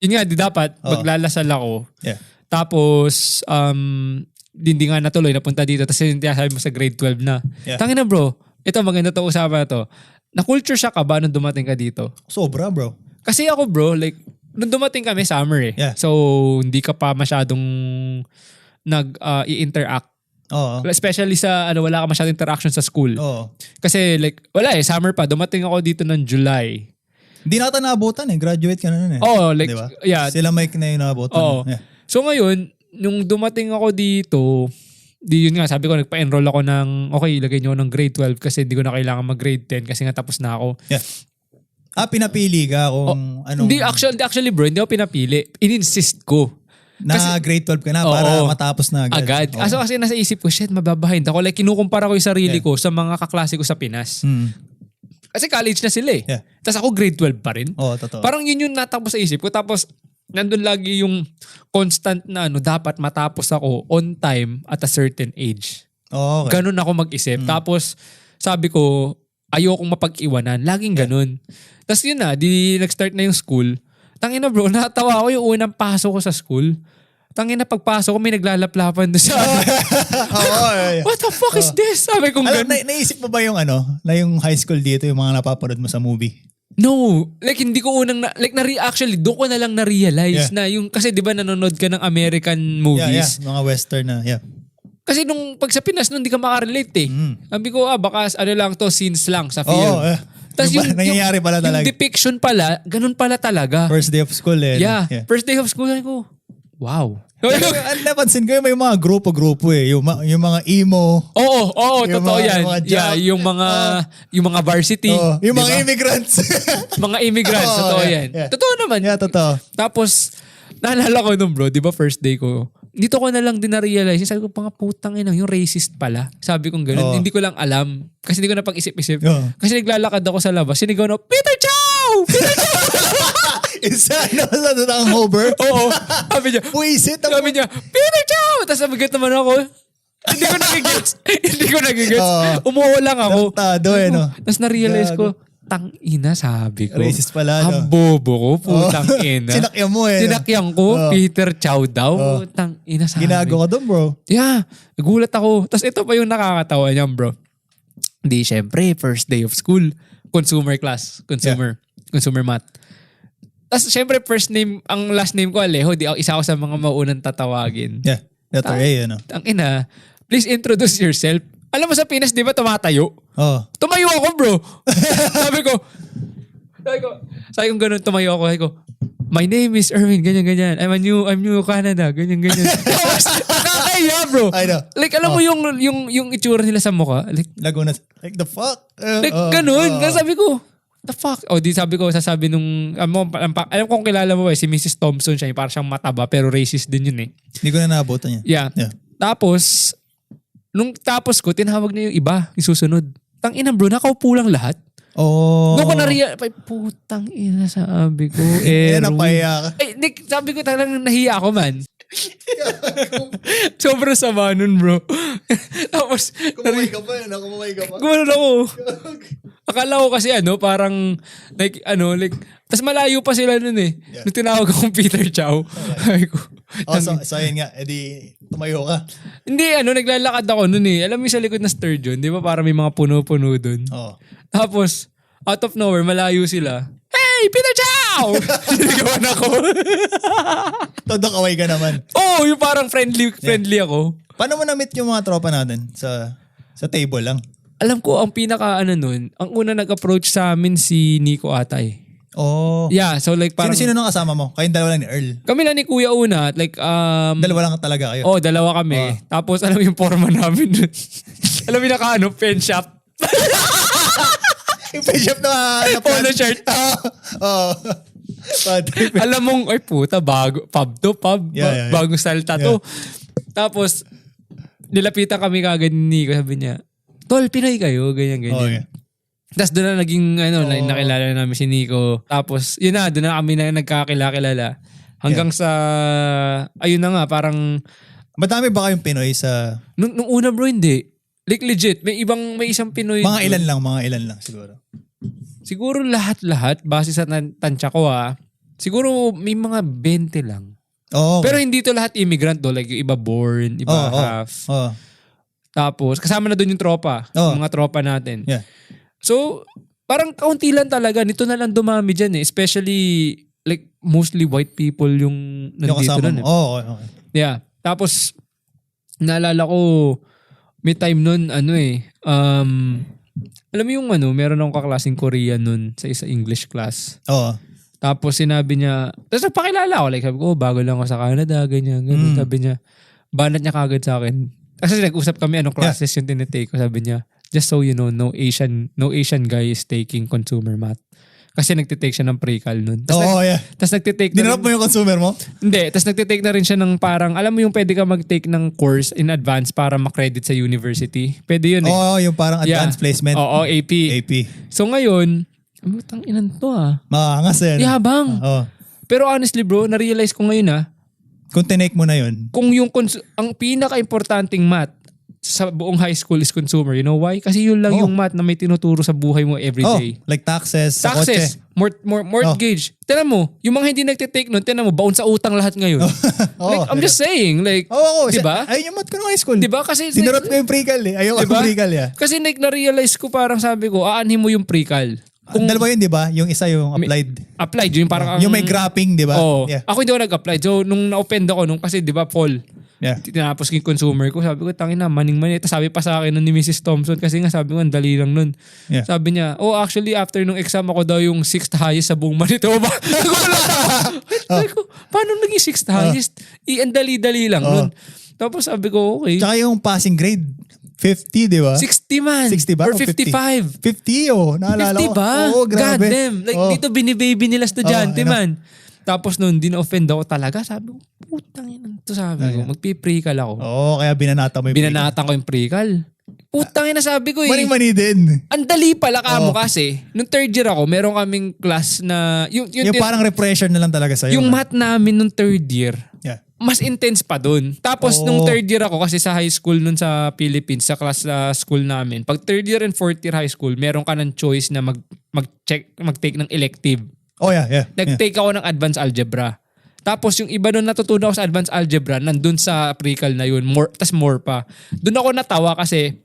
Yun nga, di dapat, Oo. maglalasal ako. Yeah. Tapos, um, hindi nga natuloy, napunta dito. Tapos yung sabi mo sa grade 12 na. Yeah. Tangin na bro, ito maganda to usapan na to. Na-culture shock ka ba nung dumating ka dito? Sobra, bro. Kasi ako bro, like, nung dumating kami summer eh. Yeah. So, hindi ka pa masyadong nag-i-interact. Oo. Especially sa, ano, wala ka masyadong interaction sa school. Oo. Kasi like, wala eh, summer pa. Dumating ako dito ng July. Hindi na ata naabutan eh. Graduate ka na nun eh. Oh, like, Di ba? yeah. Sila Mike na yung naabutan. Oo. Yeah. So ngayon, nung dumating ako dito, di yun nga, sabi ko, nagpa-enroll ako ng, okay, ilagay nyo ng grade 12 kasi hindi ko na kailangan mag-grade 10 kasi nga tapos na ako. Ah, pinapili ka kung anong... Oh, Hindi, actually, actually bro, hindi ako pinapili. In-insist ko. na kasi- grade 12 ka na Oo. para matapos na agad. Agad. Oo. Aso kasi nasa isip ko, shit, mababahind ako. Like, kinukumpara ko yung sarili Yeah. ko sa mga kaklase ko sa Pinas. Hmm. Kasi college na sila eh. Yeah. Tapos ako grade 12 pa rin. Oo, totoo. Parang yun yung natakbo sa isip ko. Tapos, nandun lagi yung constant na ano, dapat matapos ako on time at a certain age. Oo, okay. Ganun ako mag-isip. Tapos, sabi ko, ayokong mapag-iwanan. Laging ganun. Tapos yun na, di nag-start na yung school. Tangina bro, natawa ako yung unang pasok ko sa school. Tangina pagpasok ko, may naglalaplapan doon sa Oo, yeah. What the fuck is this? Sabi kong Alam, ganun. na, naisip mo ba yung ano, na yung high school dito, yung mga napapanood mo sa movie? No, like hindi ko unang na, like na actually doon ko na lang na-realize Yeah. na yung kasi 'di ba nanonood ka ng American Yeah, yeah. movies. Mga western na, yeah. Kasi nung pag sa Pinas nung hindi ka makarelate eh. Mm. Sabi ko ah baka ano lang to scenes lang sa film. Oo, eh. Tas Yung ba- nangyayari pala talaga. Yung depiction pala, ganun pala talaga. First day of school eh. yeah. yeah. First day of school sabi ko, wow. Ang napansin ko yung may mga grupo-grupo eh. Yung, ma- yung mga emo. Oo, oo, Yung totoo mga- yan. yung mga yeah, jock. yung mga yung mga varsity. Oh, yung mga diba? immigrants. mga immigrants, Oo, totoo yeah, yan. yeah. Totoo naman. yeah, totoo. Tapos, naalala ko nung bro, di ba first day ko, dito ko na lang din na-realize, sabi ko, mga putang ina, yung racist pala. Sabi kong ganun, Oo. hindi ko lang alam. Kasi hindi ko na pag-isip-isip. Oo. Kasi naglalakad ako sa labas, sinigaw na, Peter Chow! Isa, ano, sa ang hover. Oo. Sabi niya, Puisit. ang- sabi niya, Peter Chow! Tapos sabi naman ako, hindi ko nagigets. hindi ko nagigets. Oo. Umuho lang ako. Tartado eh, no? Tapos na-realize ko, tang ina sabi ko. Racist pala, no? Ang bobo ko, putang Oo. ina. Sinakyan mo eh. no? Sinakyan ko, Oo. Peter Chow daw. Putang ina sabi. Ginago ka doon, bro. Yeah, nagulat ako. Tapos ito pa yung nakakatawa niyan, bro. Di, syempre, first day of school. Consumer class. Consumer. Consumer math. Tapos syempre, first name, ang last name ko, Alejo. Di ako, isa ako sa mga maunang tatawagin. Yeah. Letter A, ano. Ang ina, please introduce yourself. Alam mo sa Pinas, di ba tumatayo? Oh. Tumayo ako, bro. sabi ko, sabi ko, sabi ko ganun, tumayo ako. Sabi ko, my name is Erwin, ganyan, ganyan. I'm a new, I'm new Canada, ganyan, ganyan. Nakakaya, bro. I know. Like, alam mo yung, yung, yung itsura nila sa mukha? Like, Laguna. Like the fuck? Uh, like oh, ganun. oh. Kasi sabi ko, the fuck? O, di sabi ko, sasabi nung, alam, mo, alam, alam kong kilala mo ba, eh, si Mrs. Thompson siya, yung parang siyang mataba, pero racist din yun eh. Hindi ko na naabutan yan. Yeah. Yeah. Tapos, nung tapos ko, tinawag na yung iba, yung susunod. Tang ina bro, nakaupo lang lahat. Oh. Doon ko na putang ina sabi ko, Eh, napaya ka. Ay, Nick, sabi ko talagang nahiya ako man. Sobrang sama nun bro. Tapos, Kumamay ka pa yun. Kumamay ka pa. Gumanon ako. Akala ko kasi ano, parang, like, ano, like, tas malayo pa sila nun eh. Yeah. Nung tinawag akong Peter Chow. Sabi ko, Oh, so, so yun nga. Eh di, tumayo ka. hindi, ano, naglalakad ako nun eh. Alam mo yung sa likod na sturgeon, di ba parang may mga puno-puno dun. Oh. Tapos, out of nowhere, malayo sila. Hey, Peter Chow! Sinigawan ako. Todo kaway ka naman. oh, yung parang friendly, friendly ako. Paano mo na-meet yung mga tropa natin? Sa sa table lang? Alam ko, ang pinaka ano nun, ang una nag-approach sa amin si Nico Atay. Oh. Yeah, so like parang... Sino-sino nang kasama mo? Kayong dalawa lang ni Earl. Kami lang ni Kuya una, like, um... Dalawa lang talaga kayo. Oh, dalawa kami. Tapos alam yung forma namin dun. alam yung naka ano, pen shop. Yung face shop na, na Polo shirt. Oo. Bad trip. alam mong, ay puta, bago, pub to, pub. Yeah, ba- yeah, yeah. Bagong salta to. Tapos, nilapitan kami kagad ni Nico. Sabi niya, Tol, Pinoy kayo, ganyan, ganyan. Oh, yeah. Tapos doon na naging, ano, Oh. na- nakilala namin si Nico. Tapos, yun na, doon na kami na nagkakilala-kilala. Hanggang sa, ayun na nga, parang, Madami ba kayong Pinoy sa... nung, nung una bro, hindi. Like legit, may ibang, may isang Pinoy. Mga ilan lang, mga ilan lang siguro. Siguro lahat-lahat, base sa tan- tansya ko ah. Siguro may mga 20 lang. Oo. Pero hindi to lahat immigrant do. Like yung iba born, iba Oo, oo. half. Oo. Tapos kasama na doon yung tropa. Oo. Yung mga tropa natin. Yeah. So, parang kaunti lang talaga. Nito na lang dumami dyan eh. Especially, like, mostly white people yung Yung nandito kasama nun mo. eh. Oo, oo, oo. Yeah. Tapos, naalala ko, may time nun, ano eh, um, alam mo yung ano, meron akong kaklaseng Korean nun sa isa English class. Oo. Tapos sinabi niya, tapos napakilala ko, like sabi ko, oh, bago lang ako sa Canada, ganyan, ganyan. Mm. Sabi niya, banat niya kagad sa akin. Kasi nag-usap kami anong classes yung tinitake ko. Sabi niya, just so you know, no Asian no Asian guy is taking consumer math. Kasi nagtitake siya ng pre-cal nun. Tapos, Oo, yeah. tas nagtitake na Dinarap mo yung consumer mo? hindi, tapos nagtitake na rin siya ng parang, alam mo yung pwede ka mag-take ng course in advance para makredit sa university. Pwede yun eh. Oo, yung parang Yeah. advanced placement. Oo, AP. AP. So ngayon, utang inan to ah. Makangas eh. no? Yabang. Oo. Pero honestly bro, na-realize ko ngayon ah, Kung tinake mo na yun. kung yung cons- ang pinaka-importanting math sa buong high school is consumer. You know why? Kasi yun lang Oh. yung math na may tinuturo sa buhay mo every Oh, like taxes, sa kotse. Taxes, mort- mor- mortgage. Tinan mo, yung mga hindi nagtitake nun, tinan mo, bound sa utang lahat ngayon. Oo, like, I'm just saying, like, Oo, oo. di ba? Ayun yung mat ko ng high school. Di ba? Kasi, Dinarap ko yung pre-cal eh. Ayoko Diba? yung pre-cal yeah. kasi like, na-realize ko parang sabi ko, aanhin mo yung pre-cal. Kung dalawa yun, di ba? Yung isa yung applied. Applied, yung parang ang... yung may graphing, di ba? Oo. Yeah. Ako hindi ako nag-apply. So, nung na-offend ako, nung kasi di ba, Paul, Yeah. tinapos yung consumer ko. Sabi ko, tangin na, maning-mani. Tapos sabi pa sa akin nun ni Mrs. Thompson kasi nga sabi ko, ang dali lang nun. Yeah. Sabi niya, oh actually after nung exam ako daw yung sixth highest sa buong Manitoba. Ako. Sabi ko, paano naging sixth highest? I, ang dali-dali lang Oh. nun. Tapos sabi ko, okay. Tsaka yung passing grade, 50, di ba? 60 man. 60 ba? Or O 50? 55. 50 oh, naalala 50 ko. ba? Oo, grabe. God damn. Like Oo. dito binibaby nila estudyante know. man. Tapos noon, din-offend ako talaga. Sabi ko, putang ina to sabi ko. Ayun. Magpi-pre-cal ako. Oo, kaya binanata mo yung Binanatan ko yung pre-cal. Putang ina sabi ko eh. Maning-mani din. Ang dali pala ka mo kasi. Nung third year ako, meron kaming class na... Yung, yung, Yung parang repression na lang talaga sa'yo. yung math namin nung third year, Yeah. mas intense pa dun. Tapos Oo. nung third year ako, kasi sa high school nun sa Philippines, sa class sa school namin, pag third year and fourth year high school, meron ka ng choice na mag, mag-check, mag-take ng elective. Oh yeah, yeah. yeah. Nag-take ako ng advanced algebra. Tapos yung iba nun natutunan ako sa advanced algebra, nandun sa pre-cal na yun, more, tas more pa. Doon ako natawa kasi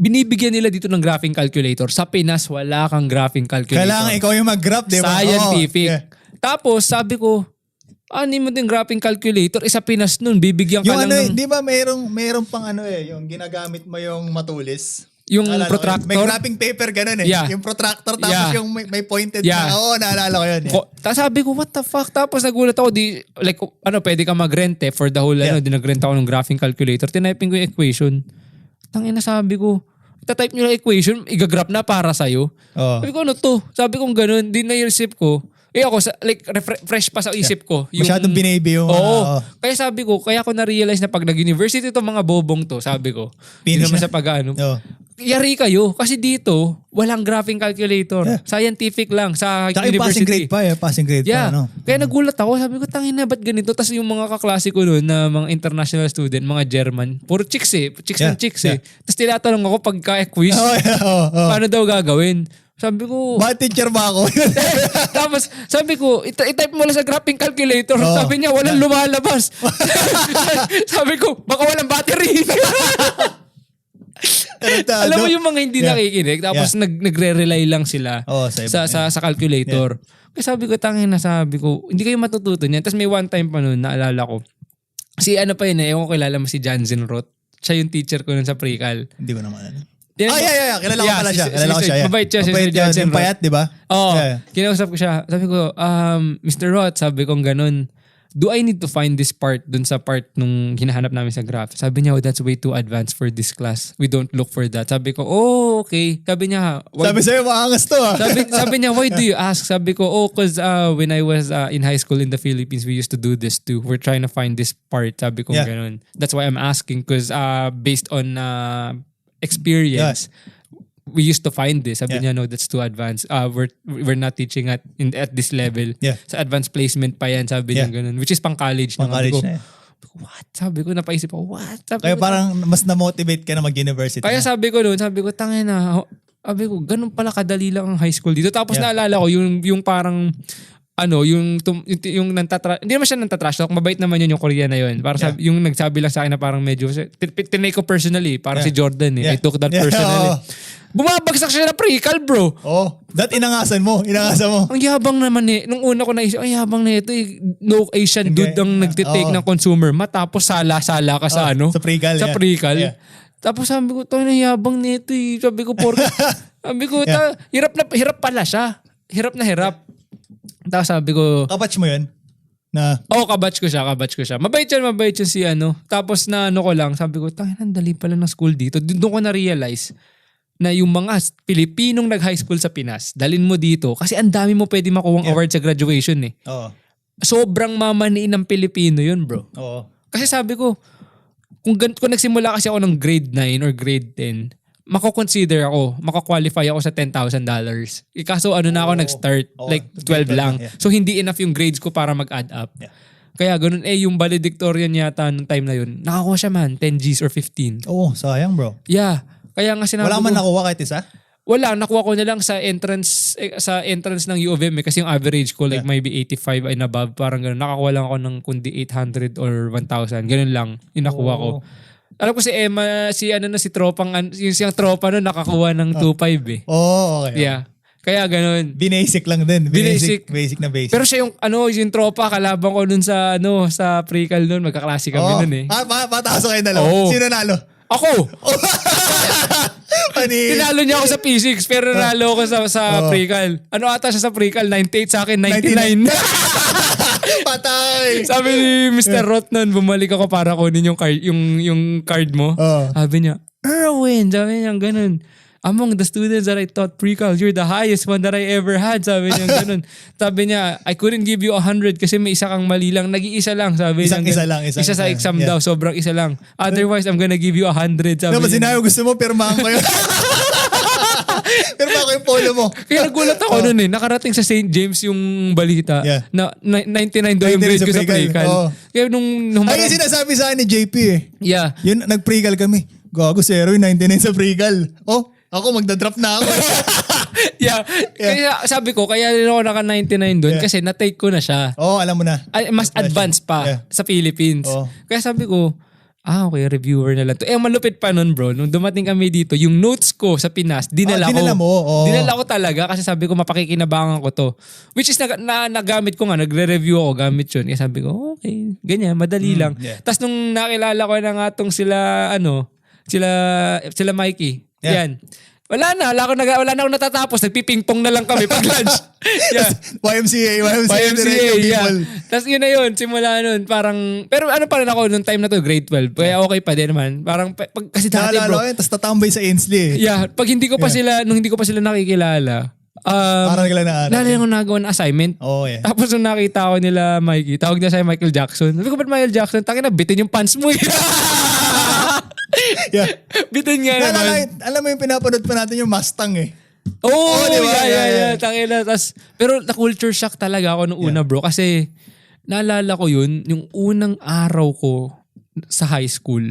binibigyan nila dito ng graphing calculator. Sa Pinas, wala kang graphing calculator. Kailangan ikaw yung mag-graph, di ba? Scientific. Oo, yeah. Tapos sabi ko, ano mo din graphing calculator? Isa Pinas nun, bibigyan ka Yung lang ano, eh, ng... di ba mayroong, mayroong pang ano eh, yung ginagamit mo yung matulis. Yung Naalala protractor? May graphing paper ganun eh. Yeah. Yung protractor tapos Yeah. yung may, may pointed Yeah. na. Oo, naalala ko yun. Ko, tapos sabi ko, what the fuck? Tapos nagulat ako, di, like, ano, pwede ka mag-rent eh, for the whole, ano, Yeah. di nag-rent ako ng graphing calculator. Tiniping ko yung equation. Tangina sabi ko, tatype nyo lang equation, igagraph na para sa'yo. Oo. Sabi ko, ano to? Sabi ko, ganun, di na isip ko. Eh ako, sa, like, refre- fresh pa sa isip ko. Masyadong binaby yung... Oo. oo. Kaya sabi ko, kaya ko na-realize na pag nag-university to mga bobong to, sabi ko, hindi Finish naman na. sa pag-ano. Oo. Yari kayo. Kasi dito, walang graphing calculator. Yeah. Scientific lang sa Tsaka yung university. passing grade pa eh. Passing grade Yeah. pa. Ano. Kaya nagulat ako. Sabi ko, tangin na, ba't ganito? Tapos yung mga kaklase ko noon na mga international student, mga German, puro chicks eh. Chicks Yeah, ng chicks eh. Tapos tinatanong ako pagka-quiz, Oo, yeah, oo, oo. paano daw gagawin? Sabi ko, Bakit teacher ba ako? tapos sabi ko, ita- itype mo lang sa graphing calculator. Oo. Sabi niya, walang lumalabas. sabi ko, baka walang battery. Tarantado. Alam mo yung mga hindi Yeah. nakikinig, tapos nag, nagre-rely lang sila Oo, sa sa, sa, sa calculator. Kaya sabi ko, tangin na sabi ko, hindi kayo matututo niyan. Tapos may one time pa noon, naalala ko. Si ano pa yun eh, ewan ko kilala mo si Jansen Roth. Siya yung teacher ko nun sa pre-cal. Hindi ko naman alam. Tinan Ah, yeah, yeah, yeah. Kilala ko pala si- siya. si- Kilala ko si- siya. yeah. Mabait siya, si Mabait Sir yun. Jansen Yung payat, di ba? Oo. Yeah. Kinausap ko siya. Sabi ko, um, Mr. Roth, sabi ko ganun, do I need to find this part dun sa part nung hinahanap namin sa graph? Sabi niya, oh, that's way too advanced for this class. We don't look for that. Sabi ko, oh, okay. Sabi niya, why, Sabi sa'yo, maangas to ah. sabi, sabi niya, why do you ask? Sabi ko, oh, cause uh, when I was uh, in high school in the Philippines, we used to do this too. We're trying to find this part. Sabi ko, Yeah. ganun. That's why I'm asking cause uh, based on uh, experience, we used to find this. Sabi Yeah. niya, no, that's too advanced. Uh, we're, we're not teaching at in, at this level. Yeah. Sa advanced placement pa yan, sabi niya Yeah. ganun. Which is pang college. Pang college na eh. What? Sabi ko, napaisip ako, what? Sabi Kaya ko, parang mas na-motivate ka na mag-university. kaya na. sabi ko noon, sabi ko, tangin na, sabi ko, ganun pala kadali lang ang high school dito. Tapos Yeah. naalala ko, yung, yung parang ano, yung, tum, yung, yung nantatrash, hindi naman siya nantatrash talk, mabait naman yun yung Korean na yun. Para sabi, yung nagsabi lang sa akin na parang medyo, tin- tinake ko personally, parang Yeah. si Jordan eh. I Yeah. took that Yeah, personally. oo. Bumabagsak siya na pre-cal bro. Oh, that inangasan mo, inangasan mo. Ang yabang naman eh. Nung una ko naisip, ang yabang na ito eh. No Asian dude ang nagtitake Oo. ng consumer matapos sala-sala ka sa Oh, ano? sa pre-cal, Sa yeah. pre-cal. Yeah. Tapos sabi ko, to na yabang nito eh. Sabi ko, porka. sabi ko, ta, hirap na hirap pala siya. Hirap na hirap. Tapos sabi ko, Kabatch mo yun? Na, oh, kabatch ko siya, kabatch ko siya. Mabait yan, mabait yun si ano. Tapos na ano ko lang, sabi ko, tangin, ang dali pala ng school dito. Doon doon ko na-realize na yung mga Pilipinong nag-high school sa Pinas, dalin mo dito. Kasi ang dami mo pwede makuha Yeah. award sa graduation eh. oo. Sobrang mamaniin ng Pilipino yun, bro. Oo. Kasi sabi ko, kung, gan- kung nagsimula kasi ako ng grade 9 or grade 10, mako-consider ako, mako-qualify ako sa $10,000. Eh, Kaso ano na ako Oo. nag-start, Oo. like Grade 12 lang. 12 yeah. So hindi enough yung grades ko para mag-add up. Yeah. Kaya ganun, eh yung valedictorian yata nung time na yun, nakakuha siya man, 10 Gs or 15. Oo, sayang bro. Yeah. Kaya nga sinabi Wala ko, man nakuha kahit isa? wala, nakuha ko na lang sa entrance eh, sa entrance ng U of M eh, kasi yung average ko like Yeah. maybe 85 and above, parang ganun. Nakakuha lang ako ng kundi 800 or 1,000. Ganun lang, yung nakuha ko. Alam ko si Emma, si ano na si tropang, an- yung siyang tropa no, nakakuha ng 2.5 eh. Oo, okay. Yeah. Kaya ganun. Binasic lang din. Binasic. Binasic. Basic na basic. Pero siya yung ano, yung tropa kalabang ko nun sa ano, sa pre-cal nun, magkaklase kami Oo. nun eh. Ah, pa, pataas kayo dalawa. Oo. Sino nalo? Ako! Pani. Tinalo niya ako sa P6 pero nalo ako sa sa Oh. pre-cal. Ano ata siya sa pre-cal? 98 sa akin, 99. Patay. Sabi ni Mr. Roth nun, bumalik ako para kunin yung card, yung, yung card mo. Oo. Sabi niya, Erwin, sabi niya ganun. Among the students that I taught pre-cal, you're the highest one that I ever had. Sabi niya ganun. sabi niya, I couldn't give you 100 kasi may isa kang mali lang. Nag-iisa lang. Sabi Isang niya. isa ganun. lang, isang isa sa isa. exam Yeah. daw. Sobrang isa lang. Otherwise, I'm gonna give you 100. Sabi Ano ba niya. sinabi gusto mo, pirmahan ko yun. pirmahan ko yung polo mo. Kaya nagulat ako Oh. nun eh. Nakarating sa St. James yung balita Yeah. na, na 99 daw yung 99 grade sa ko sa pre-cal. Oo. Kaya nung Ay, humarap, yung sinasabi sa akin ni JP eh. yeah. Yun, nag-pre-cal kami. Gago, zero yung 99 sa pre-cal. Oh, ako magdadrop na ako. yeah. Kaya sabi ko, kaya rin ako naka 99 doon Yeah. kasi na-take ko na siya. Oo, oh, alam mo na. Ay, mas advanced pa Yeah. sa Philippines. Oo. Kaya sabi ko, ah okay, reviewer na lang to. Eh, malupit pa nun bro, nung dumating kami dito, yung notes ko sa Pinas, dinala Ah, ko. dinala mo, oo. Dinala ko talaga kasi sabi ko mapakikinabangan ko to. Which is na, na, nagamit ko nga, nagre-review ako gamit yun. Kaya sabi ko, okay, ganyan, madali lang. Hmm, yeah. Tapos nung nakilala ko na nga tong sila, ano, sila, sila Mikey. Yeah. Yan. Wala na, wala, ako nag, wala na ako natatapos. Nagpipingpong na lang kami pag lunch. yeah. YMCA, YMCA, YMCA, yeah. Tapos yun na yun, simula nun, parang, pero ano pa rin ako nung time na to, grade 12. Kaya okay pa din naman. Parang, pa- pag, kasi dati Naalala bro, yun, tapos tatambay sa Ainsley eh. yeah, pag hindi ko pa Yeah. sila, nung hindi ko pa sila nakikilala, um, ka lang na. Lalo yung nagawa ng assignment. Oo, yeah. Tapos nung nakita ko nila Mikey, tawag niya sa Michael Jackson. Sabi ko, ba't Michael Jackson? Tangin na, bitin yung pants mo eh. yeah. bitin nga naman. alam mo yung pinapanood pa natin yung Mustang eh. Oo, oh, Oo, di ba? yeah, yeah, Yeah, yeah. yeah. Tangin na. Tas, pero na-culture shock talaga ako nung una bro. Kasi naalala ko yun, yung unang araw ko sa high school,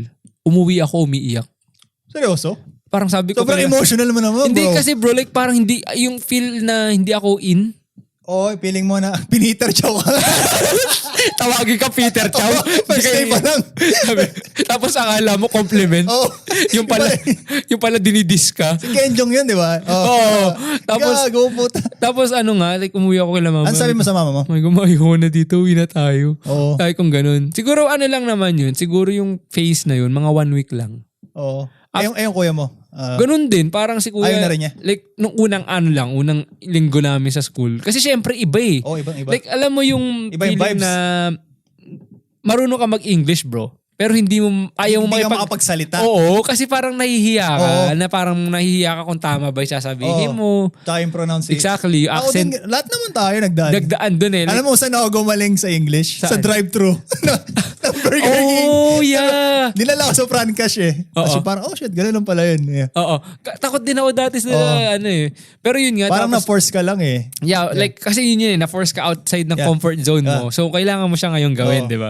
umuwi ako umiiyak. Seryoso? Parang sabi ko, Sobrang emotional mo naman, Hindi bro. kasi bro, like parang hindi, yung feel na hindi ako in. Oo, feeling mo na, piniter chow ka. Tawagin ka Peter Chow. First day pa lang. Sabi, tapos akala mo compliment. Oo. yung pala, yung pala dinidis ka. Si Kenjong yun, di ba? Oo. Tapos- Gago, puta. Tapos ano nga, like umuwi ako kay mama. Ano sabi mo sa mama mo? May gumayo na dito, uwi na tayo. Oo. Sabi kong ganun. Siguro ano lang naman yun, siguro yung phase na yun, mga one week lang. Oo. Ayong, ayong kuya mo. Ah, Ganun din, parang si kuya. Ayaw na rin niya? Like, nung unang ano lang, unang linggo namin sa school. Kasi syempre iba eh. Oo, ibang iba. Like, alam mo yung Iba yung feeling vibes. na marunong ka mag-English, bro. Pero hindi mo, ayaw mo Hindi ka makipag- makapagsalita. Oo, kasi parang nahihiya ka. Oo. Na parang nahihiya ka kung tama ba yung sasabihin Oo. mo. Tsaka yung pronunciation. Exactly, yung Ako accent. din, lahat naman tayo nagdaan. Dagdaan dun eh. Like, Alam mo saan ako gumaling sa English? Sa Saan? drive-thru. Ng Burger King. oh, yeah. Dinala ko sa front cash eh. Oo. Kasi parang, oh shit, ganun lang pala yun. Yeah. Oo. Takot din ako dati sa Oo. ano eh. Pero yun nga. Parang tapos, na-force ka lang eh. yeah, like kasi yun yun eh. Na-force ka outside ng Yeah. comfort zone mo. Yeah. So, kailangan mo siya ngayon gawin, Oo. di ba?